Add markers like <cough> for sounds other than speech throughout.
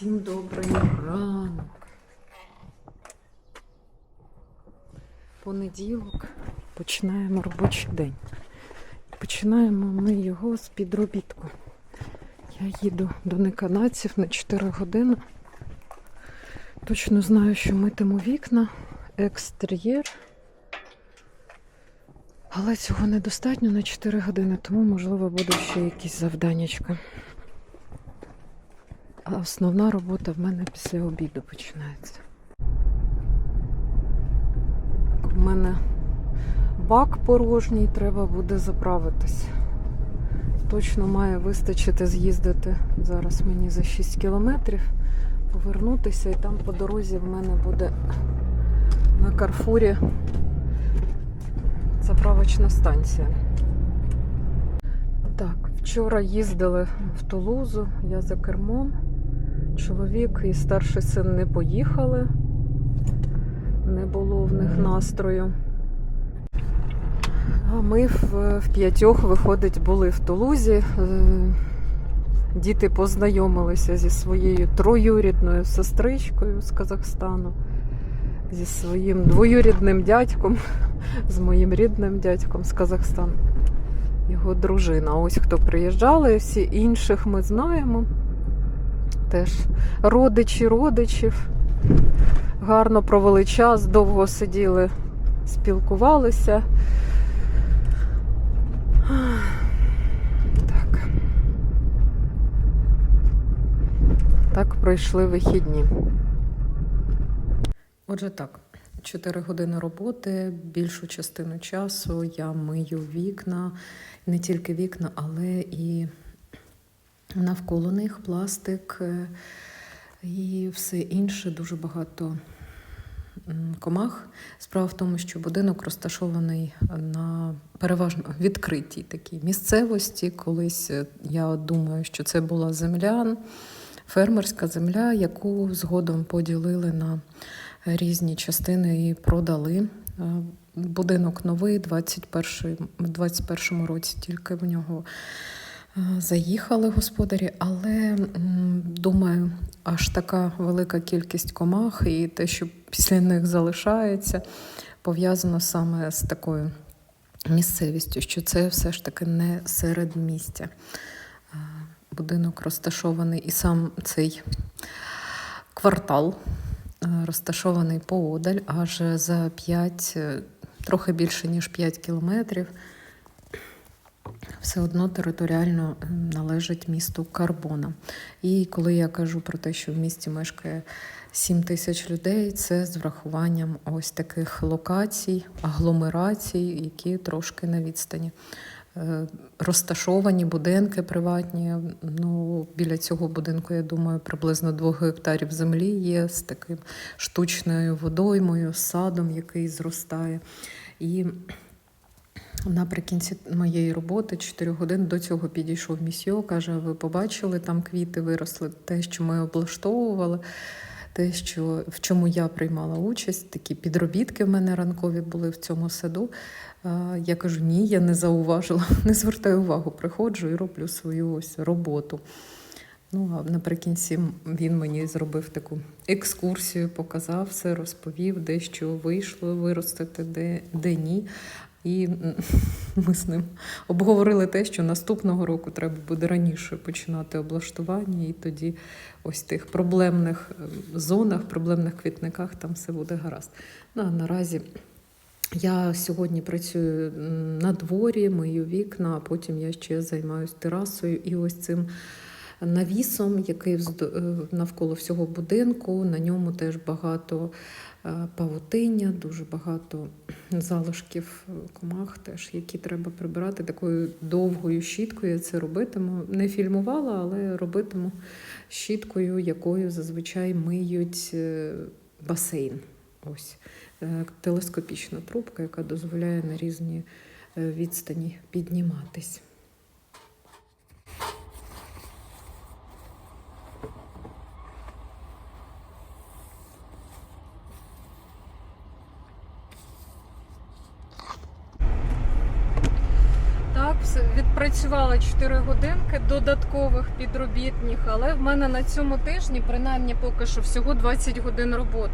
Всім добрий ранок. Понеділок починаємо робочий день. Починаємо ми його з підробітку. Я їду до неканадців на 4 години. Точно знаю, що митиму вікна, екстер'єр. Але цього недостатньо на 4 години, тому, можливо, буде ще якісь завданнячка. Основна робота в мене після обіду починається. У мене бак порожній, треба буде заправитись. Точно має вистачити з'їздити зараз мені за 6 кілометрів, повернутися, і там по дорозі в мене буде на Карфурі заправочна станція. Так, вчора їздили в Тулузу, я за кермом. Чоловік і старший син не поїхали, не було в них настрою. А ми в, в п'ятьох, виходить, були в Тулузі. Е, Діти познайомилися зі своєю троюрідною сестричкою з Казахстану, зі своїм двоюрідним дядьком, з моїм рідним дядьком з Казахстану. Його дружина. Ось хто приїжджали, всі інших ми знаємо теж родичі родичів. Гарно провели час, довго сиділи, спілкувалися. Так. Так пройшли вихідні. Отже, так. 4 години роботи, більшу частину часу я мию вікна, не тільки вікна, але і навколо них пластик е, і все інше, дуже багато комах. Справа в тому, що будинок розташований на переважно відкритій такій місцевості. Колись е, я думаю, що це була земля, фермерська земля, яку згодом поділили на різні частини і продали. Е, Будинок новий, 21 в 21 році тільки в нього заїхали господарі, але думаю, аж така велика кількість комах і те, що після них залишається, пов'язано саме з такою місцевістю, що це все ж таки не серед місця. Е, Будинок розташований і сам цей квартал е, розташований поодаль, аж за 5, е, трохи більше ніж 5 кілометрів. Все одно територіально належить місту Карбона. І коли я кажу про те, що в місті мешкає 7 тисяч людей, це з врахуванням ось таких локацій, агломерацій, які трошки на відстані. Е, Розташовані будинки приватні. Ну, біля цього будинку, я думаю, приблизно 2 гектарів землі є з таким штучною водоймою, садом, який зростає. І наприкінці моєї роботи, 4 години до цього підійшов місьо, каже: ви побачили, там квіти виросли, те, що ми облаштовували. Те, що в чому я приймала участь, такі підробітки в мене ранкові були в цьому саду. Я кажу, ні, я не зауважила, <laughs> не звертаю увагу, приходжу і роблю свою ось роботу. Ну, а наприкінці він мені зробив таку екскурсію, показав все, розповів, де що вийшло виростити, де, де ні. І <laughs> ми з ним обговорили те, що наступного року треба буде раніше починати облаштування, і тоді ось в тих проблемних е, зонах, проблемних квітниках там все буде гаразд. Ну, а наразі я сьогодні працюю на дворі, мию вікна, а потім я ще займаюся терасою і ось цим навісом, який е, навколо всього будинку. На ньому теж багато е, павутиння, дуже багато залишків комах, теж, які треба прибирати такою довгою щіткою. Я це робитиму. Не фільмувала, але робитиму щіткою, якою зазвичай миють е, басейн. Ось телескопічна трубка, яка дозволяє на різні відстані підніматись. Так, Зараз відпрацювала 4 годинки додаткових підробітних, але в мене на цьому тижні, принаймні поки що, всього 20 годин роботи.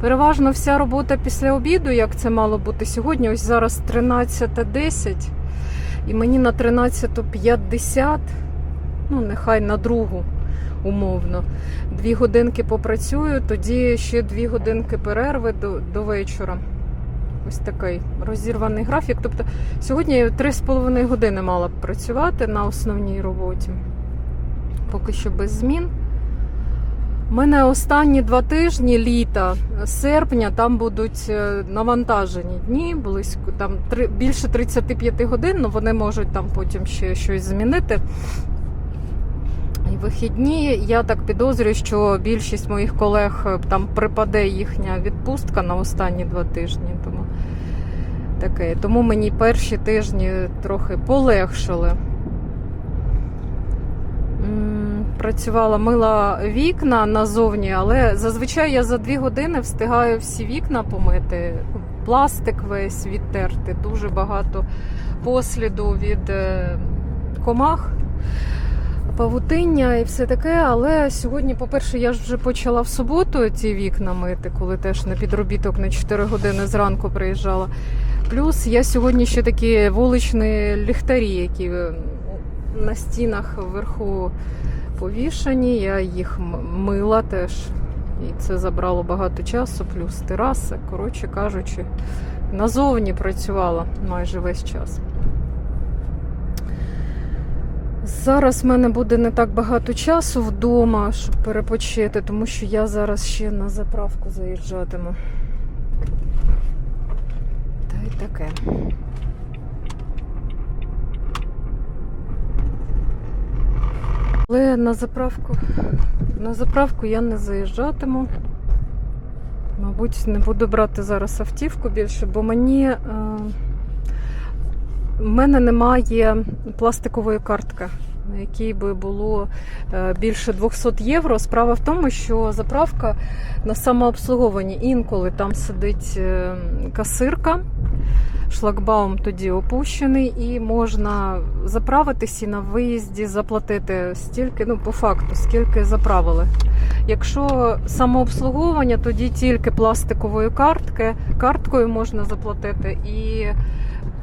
Переважно вся робота після обіду, як це мало бути сьогодні. Ось зараз 13.10, і мені на 13.50, ну нехай на другу умовно. Дві годинки попрацюю, тоді ще дві годинки перерви до, до вечора. Ось такий розірваний графік. Тобто сьогодні я 3,5 години мала б працювати на основній роботі. Поки що без змін. У мене останні два тижні літа, серпня, там будуть е, навантажені дні, близько там більше 35 годин, але вони можуть там потім ще щось змінити. Вихідні, я так підозрюю, що більшість моїх колег е, там припаде їхня відпустка на останні два тижні. Тому таке. Тому мені перші тижні трохи полегшили. Працювала, мила вікна назовні, але зазвичай я за дві години встигаю всі вікна помити, пластик весь відтерти, дуже багато посліду від е, комах павутиння і все таке. Але сьогодні, по-перше, я ж вже почала в суботу ці вікна мити, коли теж на підробіток на 4 години зранку приїжджала. Плюс я сьогодні ще такі вуличні ліхтарі, які е, на стінах вверху повішані. Я їх мила теж. І це забрало багато часу, плюс тераса. Коротше кажучи, назовні працювала майже весь час. Зараз в мене буде не так багато часу вдома, щоб перепочити, тому що я зараз ще на заправку заїжджатиму. Та й таке. Але на заправку, на заправку я не заїжджатиму. Мабуть, не буду брати зараз автівку більше, бо мені. Е... в мене немає пластикової картки, на якій би було е, більше 200 євро. Справа в тому, що заправка на самообслуговуванні інколи там сидить е, касирка. Шлагбаум тоді опущений, і можна заправитись і на виїзді заплатити стільки, ну по факту, скільки заправили. Якщо самообслуговування, тоді тільки пластиковою картки, карткою можна заплатити, і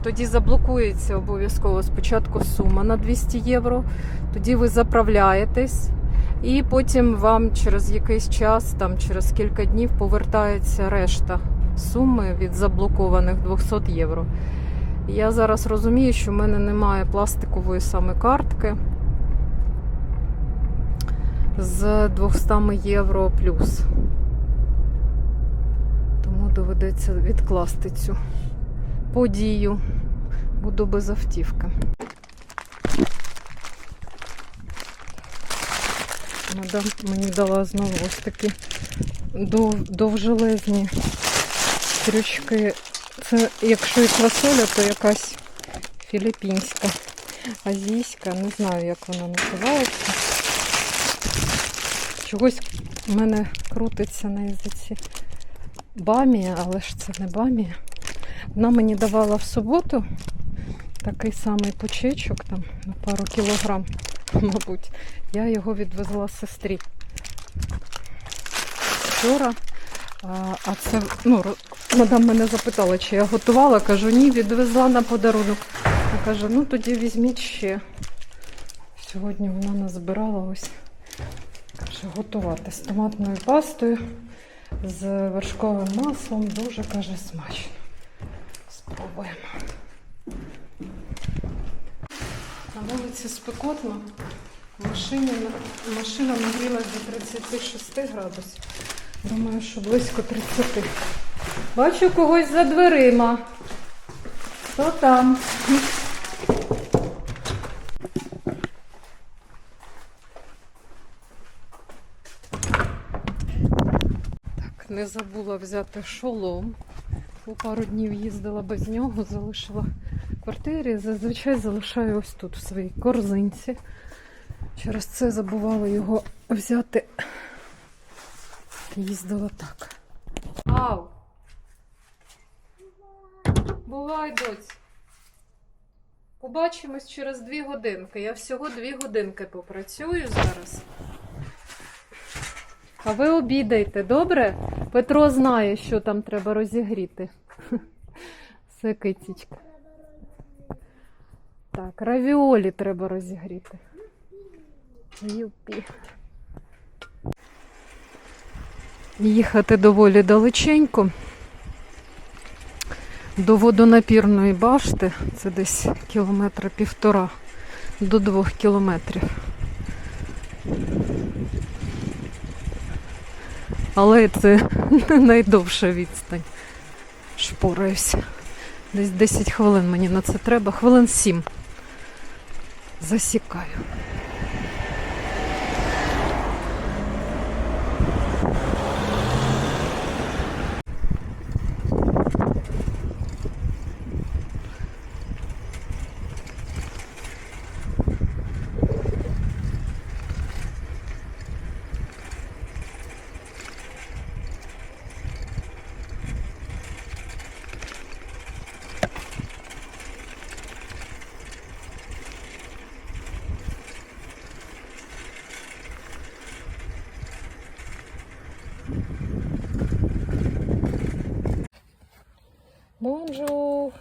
тоді заблокується обов'язково спочатку сума на 200 євро. Тоді ви заправляєтесь, і потім вам через якийсь час, там через кілька днів, повертається решта суми від заблокованих 200 євро. Я зараз розумію, що в мене немає пластикової саме картки з 200 євро плюс. Тому доведеться відкласти цю подію. Буду без автівки. Мадам мені дала знову ось такі дов, довжелезні крючки. Це якщо і красоля, то якась філіппінська, азійська, не знаю, як вона називається. Чогось в мене крутиться на язиці бамія, але ж це не бамія. Вона мені давала в суботу такий самий почечок, там на пару кілограм, <laughs> мабуть. Я його відвезла сестрі. Вчора. А це, ну, мадам мене запитала, чи я готувала. Кажу, ні, відвезла на подарунок. Я кажу, ну тоді візьміть ще. Сьогодні вона назбирала ось. Каже, готувати з томатною пастою, з вершковим маслом. Дуже каже смачно. Спробуємо. На вулиці спекотно. В машині, машина нагрілась до 36 градусів. Думаю, що близько 30. Бачу когось за дверима. Хто там? Так, не забула взяти шолом. Бо пару днів їздила без нього, залишила в квартирі. Зазвичай залишаю ось тут в своїй корзинці. Через це забувала його взяти. Їздила так. Ау! Бувай, доць. Побачимось через дві годинки. Я всього дві годинки попрацюю зараз. А ви обідайте, добре? Петро знає, що там треба розігріти. <laughs> Все, кицічка. Так, равіолі треба розігріти. Юпі. Їхати доволі далеченько. До водонапірної башти це десь кілометра півтора до двох кілометрів. Але це не <laughs> найдовша відстань. Шпораюся. Десь 10 хвилин мені на це треба, хвилин 7. Засікаю. Бонжур.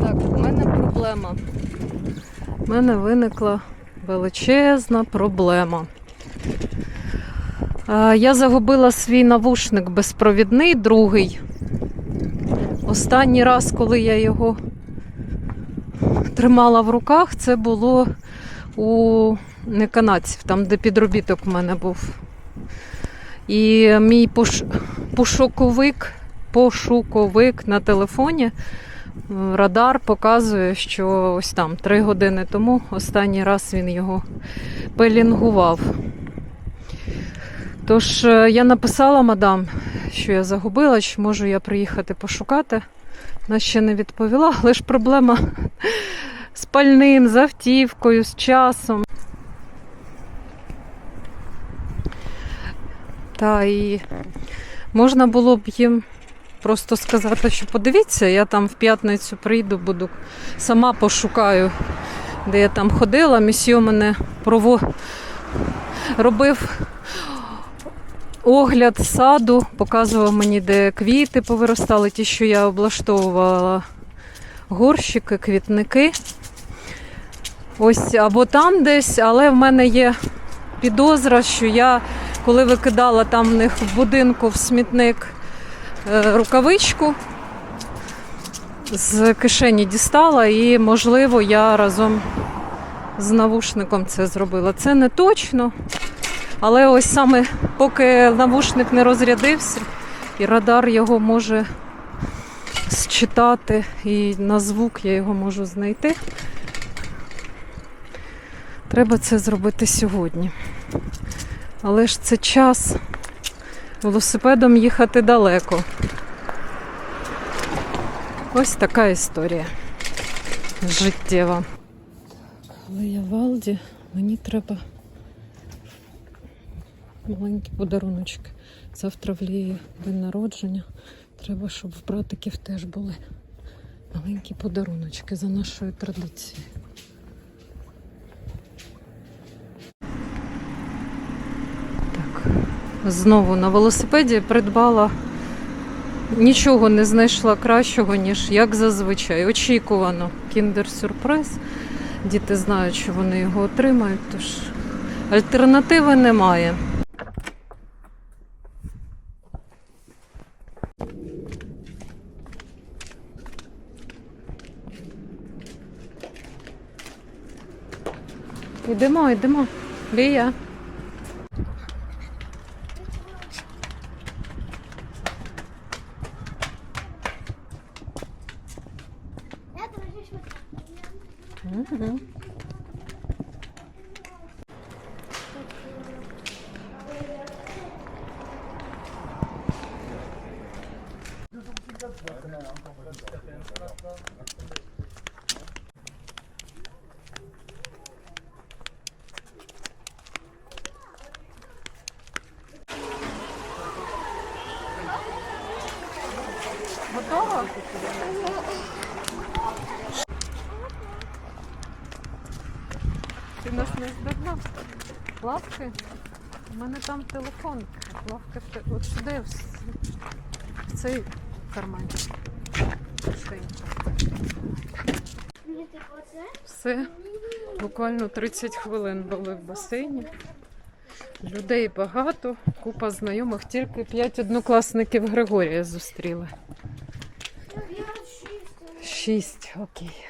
Так, у мене проблема. У мене виникла величезна проблема. Е, Я загубила свій навушник безпровідний, другий. Останній раз, коли я його тримала в руках, це було у канадців, там, де підробіток у мене був. І мій пош... пошуковик, пошуковик на телефоні, радар показує, що ось там три години тому останній раз він його пелінгував. Тож е, я написала мадам, що я загубила, чи можу я приїхати пошукати. Вона ще не відповіла, але ж проблема <laughs> з пальним, з автівкою, з часом. Та і можна було б їм просто сказати, що подивіться, я там в п'ятницю прийду, буду сама пошукаю, де я там ходила. Місьо мене прово... робив огляд саду, показував мені, де квіти повиростали, ті, що я облаштовувала горщики, квітники. Ось або там десь, але в мене є підозра, що я, коли викидала там в них в будинку в смітник рукавичку, з кишені дістала, і, можливо, я разом з навушником це зробила. Це не точно. Але ось саме поки навушник не розрядився, і радар його може считати, і на звук я його можу знайти. Треба це зробити сьогодні. Але ж це час велосипедом їхати далеко. Ось така історія життєва. Коли я в Алді, мені треба маленькі подаруночки. Завтра в Лії день народження. Треба, щоб в братиків теж були маленькі подаруночки за нашою традицією. Знову на велосипеді придбала. Нічого не знайшла кращого, ніж як зазвичай. Очікувано кіндер-сюрприз. Діти знають, що вони його отримають, тож альтернативи немає. Йдемо, йдемо. Лія. Mm-hmm. Те... От сюди, в, цей це? Все. Буквально 30 хвилин були в басейні. Людей багато, купа знайомих, тільки 5 однокласників Григорія зустріли. Шість, окей.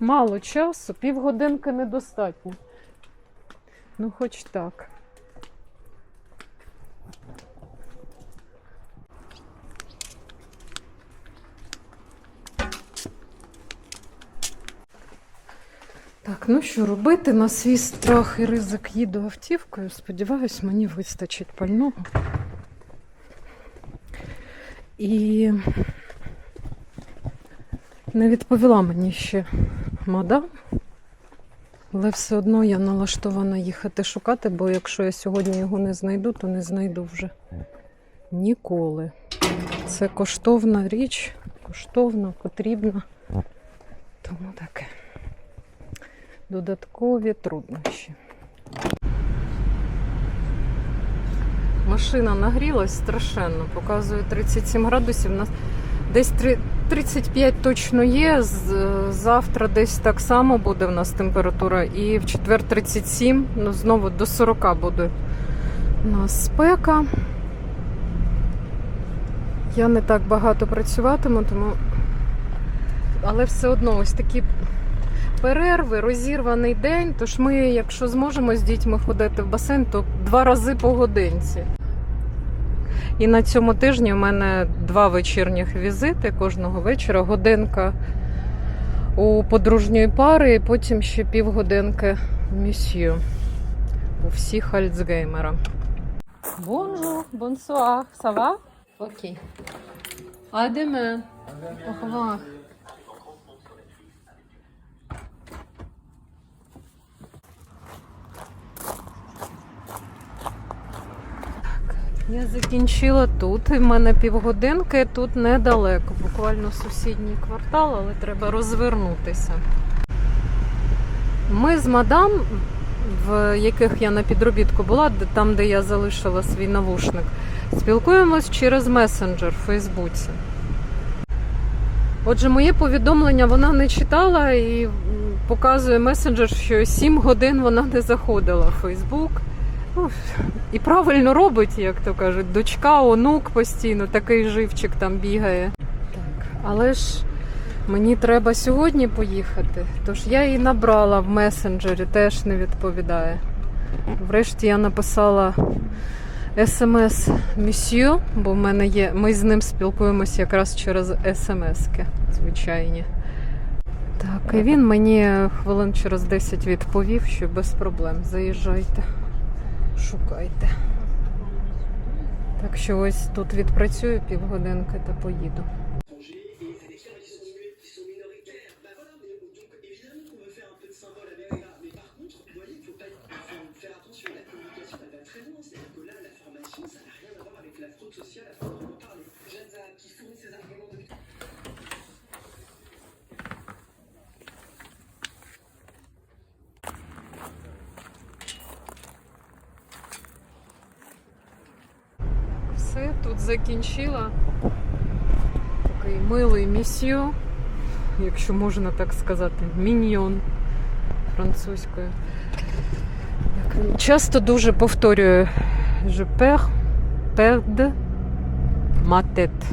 Мало часу, півгодинки недостатньо. Ну, хоч так. Так, ну що робити? На свій страх і ризик їду автівкою. Сподіваюсь, мені вистачить пального. І не відповіла мені ще мадам, але все одно я налаштована їхати шукати, бо якщо я сьогодні його не знайду, то не знайду вже ніколи. Це коштовна річ, коштовна, потрібна. Тому таке. Додаткові труднощі. Машина нагрілась страшенно, показує 37 градусів. На- Десь три- 35 точно є. Завтра десь так само буде в нас температура. І в четвер 37, ну знову до 40 буде у нас спека. Я не так багато працюватиму, тому. Але все одно ось такі перерви, розірваний день. Тож ми, якщо зможемо з дітьми ходити в басейн, то два рази по годинці. І на цьому тижні у мене два вечірніх візити кожного вечора. Годинка у подружньої пари, і потім ще півгодинки місью у всіх альцгеймера. Бонжур, бонсуар, ça va? Окей. À demain. Я закінчила тут. В мене півгодинки тут недалеко, буквально сусідній квартал, але треба розвернутися. Ми з мадам, в яких я на підробітку була, там, де я залишила свій навушник, спілкуємось через месенджер в Фейсбуці. Отже, моє повідомлення вона не читала і показує месенджер, що 7 годин вона не заходила в Фейсбук. Ну, і правильно робить, як то кажуть, дочка, онук постійно, такий живчик там бігає. Так, але ж мені треба сьогодні поїхати. Тож я її набрала в месенджері, теж не відповідає. Врешті я написала смс місью, бо в мене є. Ми з ним спілкуємося якраз через смски звичайні. Так, і він мені хвилин через 10 відповів, що без проблем заїжджайте шукайте. Так що ось тут відпрацюю півгодинки та поїду. étrangers закінчила. Такий милий місьо, якщо можна так сказати, міньйон французькою. Часто дуже повторюю perd ma tête.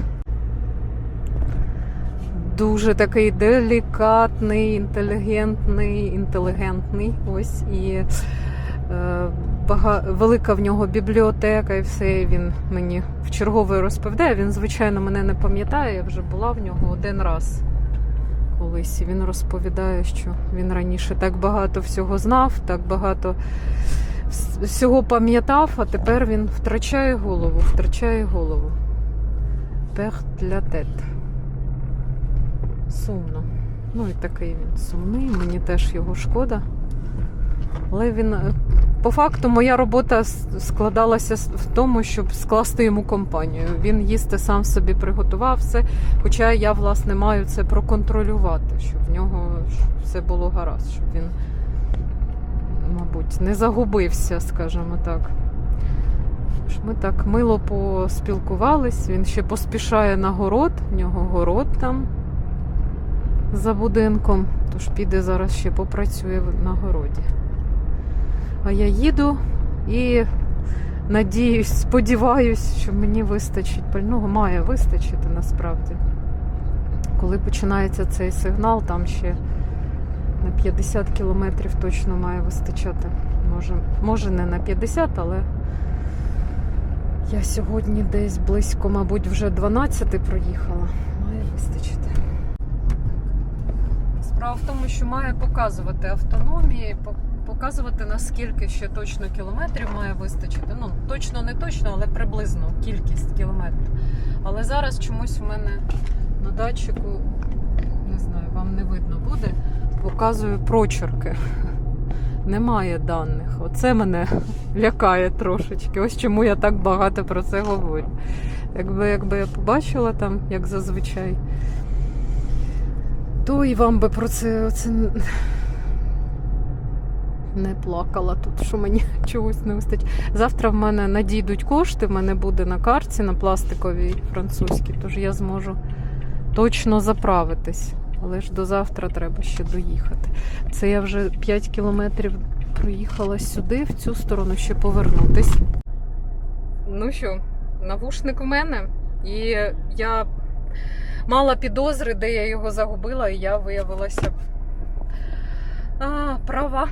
Дуже такий делікатний, інтелігентний, інтелігентний. Ось і е, бага... велика в нього бібліотека, і все він мені в чергове розповідає. Він, звичайно, мене не пам'ятає. Я вже була в нього один раз колись. І він розповідає, що він раніше так багато всього знав, так багато всього пам'ятав, а тепер він втрачає голову, втрачає голову. La tête. Сумно. Ну і такий він сумний, мені теж його шкода. Але він е, по факту моя робота складалася в тому, щоб скласти йому компанію. Він їсти сам собі приготував все. Хоча я, власне, маю це проконтролювати, щоб в нього все було гаразд, щоб він, мабуть, не загубився, скажімо так. Ми так мило поспілкувались. Він ще поспішає на город, в нього город там за будинком, тож піде зараз ще попрацює на городі. А я їду і надіюсь, сподіваюсь, що мені вистачить пального. Має вистачити насправді. Коли починається цей сигнал, там ще на 50 кілометрів точно має вистачати. Може, може не на 50, але я сьогодні десь близько, мабуть, вже 12 проїхала. Має вистачити. Справа в тому, що має показувати автономії, по- показувати наскільки ще точно кілометрів має вистачити. Ну, точно не точно, але приблизно кількість кілометрів. Але зараз чомусь в мене на датчику, не знаю, вам не видно буде, показує прочерки. Немає даних. Оце мене <laughs> лякає трошечки. Ось чому я так багато про це говорю. Якби, якби я побачила там, як зазвичай, то і вам би про це оце не плакала тут, що мені <laughs> чогось не вистачить. Завтра в мене надійдуть кошти, в мене буде на карті на пластиковій французькій, тож я зможу точно заправитись. Але ж до завтра треба ще доїхати. Це я вже 5 кілометрів проїхала сюди, в цю сторону ще повернутись. Ну що, навушник в мене, і я мала підозри, де я його загубила, і я виявилася а, права.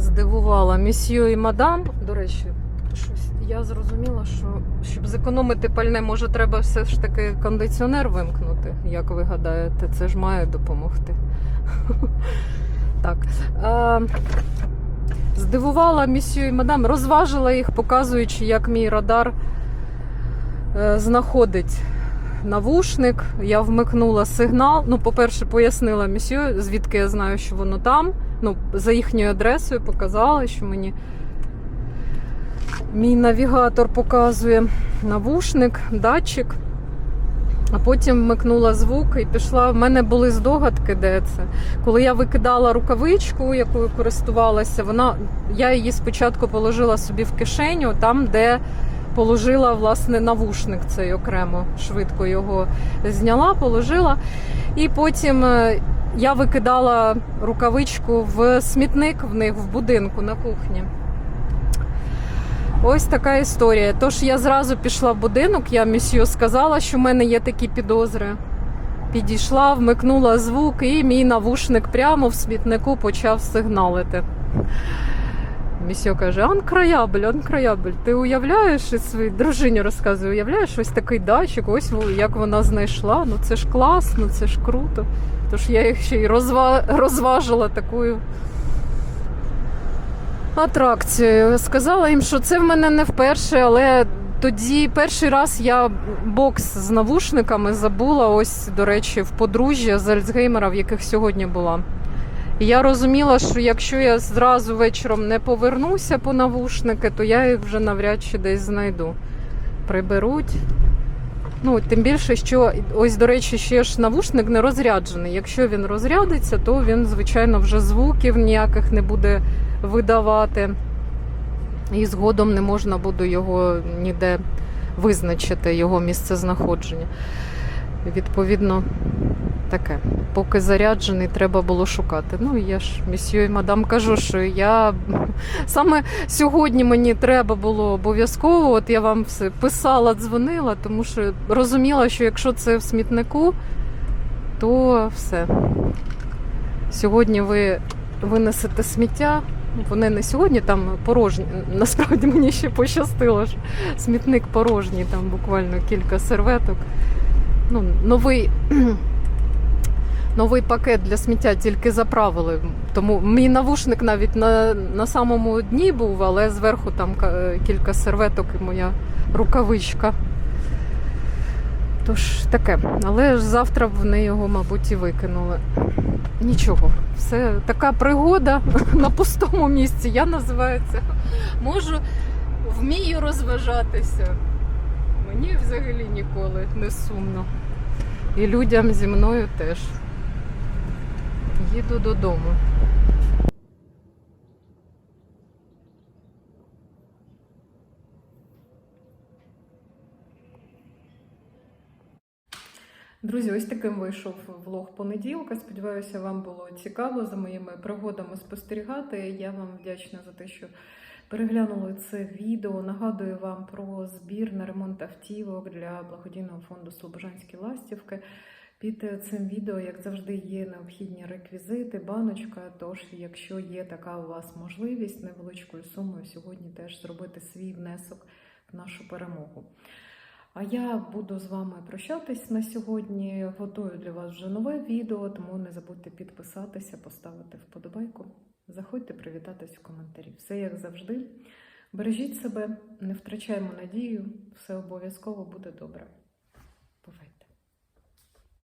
Здивувала місьє і мадам. До речі, щось я зрозуміла, що щоб зекономити пальне, може, треба все ж таки кондиціонер вимкнути, як ви гадаєте, це ж має допомогти. <laughs> Так. Здивувала місію і мадам, розважила їх, показуючи, як мій радар е, знаходить навушник. Я вмикнула сигнал. Ну, по-перше, пояснила місію, звідки я знаю, що воно там. Ну, за їхньою адресою показала, що мені мій навігатор показує навушник, датчик. А потім вмикнула звук і пішла. В мене були здогадки, де це. Коли я викидала рукавичку, якою користувалася, вона я її спочатку положила собі в кишеню, там, де положила власне навушник цей окремо, швидко його зняла, положила. І потім е, я викидала рукавичку в смітник в них в будинку на кухні. Ось така історія. Тож я зразу пішла в будинок, я місію сказала, що в мене є такі підозри. Підійшла, вмикнула звук, і мій навушник прямо в смітнику почав сигналити. Місьо каже: анкраябль, анкраябль. Ти уявляєш і своїй дружині розказує, уявляєш ось такий датчик, ось як вона знайшла. Ну це ж класно, це ж круто. Тож я їх ще й розва... розважила такою атракцією. Сказала їм, що це в мене не вперше, але тоді перший раз я бокс з навушниками забула ось, до речі, в подружжя з Альцгеймера, в яких сьогодні була. Я розуміла, що якщо я зразу вечором не повернуся по навушники, то я їх вже навряд чи десь знайду. Приберуть. Ну, тим більше, що ось, до речі, ще ж навушник не розряджений. Якщо він розрядиться, то він, звичайно, вже звуків ніяких не буде видавати. І згодом не можна буде його ніде визначити, його місце знаходження. Відповідно, таке. Поки заряджений, треба було шукати. Ну, я ж місьє і мадам кажу, що я саме сьогодні мені треба було обов'язково. От я вам все писала, дзвонила, тому що розуміла, що якщо це в смітнику, то все. Сьогодні ви винесете сміття. Вони не сьогодні там порожні. Насправді мені ще пощастило, що смітник порожній, там буквально кілька серветок. Ну, новий, новий пакет для сміття тільки заправили. Тому мій навушник навіть на, на самому дні був, але зверху там кілька серветок і моя рукавичка. Тож таке, але ж завтра вони його, мабуть, і викинули. Нічого, все така пригода <laughs> на пустому місці. Я називаю це. Можу, вмію розважатися. Мені взагалі ніколи не сумно. І людям зі мною теж. Їду додому. Друзі, ось таким вийшов влог понеділка. Сподіваюся, вам було цікаво за моїми пригодами спостерігати. Я вам вдячна за те, що переглянули це відео. Нагадую вам про збір на ремонт автівок для благодійного фонду Слобожанські ластівки. Під цим відео, як завжди, є необхідні реквізити, баночка. Тож, якщо є така у вас можливість невеличкою сумою сьогодні теж зробити свій внесок в нашу перемогу. А я буду з вами прощатись на сьогодні. Готую для вас вже нове відео, тому не забудьте підписатися, поставити вподобайку. Заходьте привітатись в коментарі. Все як завжди. Бережіть себе, не втрачаємо надію, все обов'язково буде добре. Бувайте!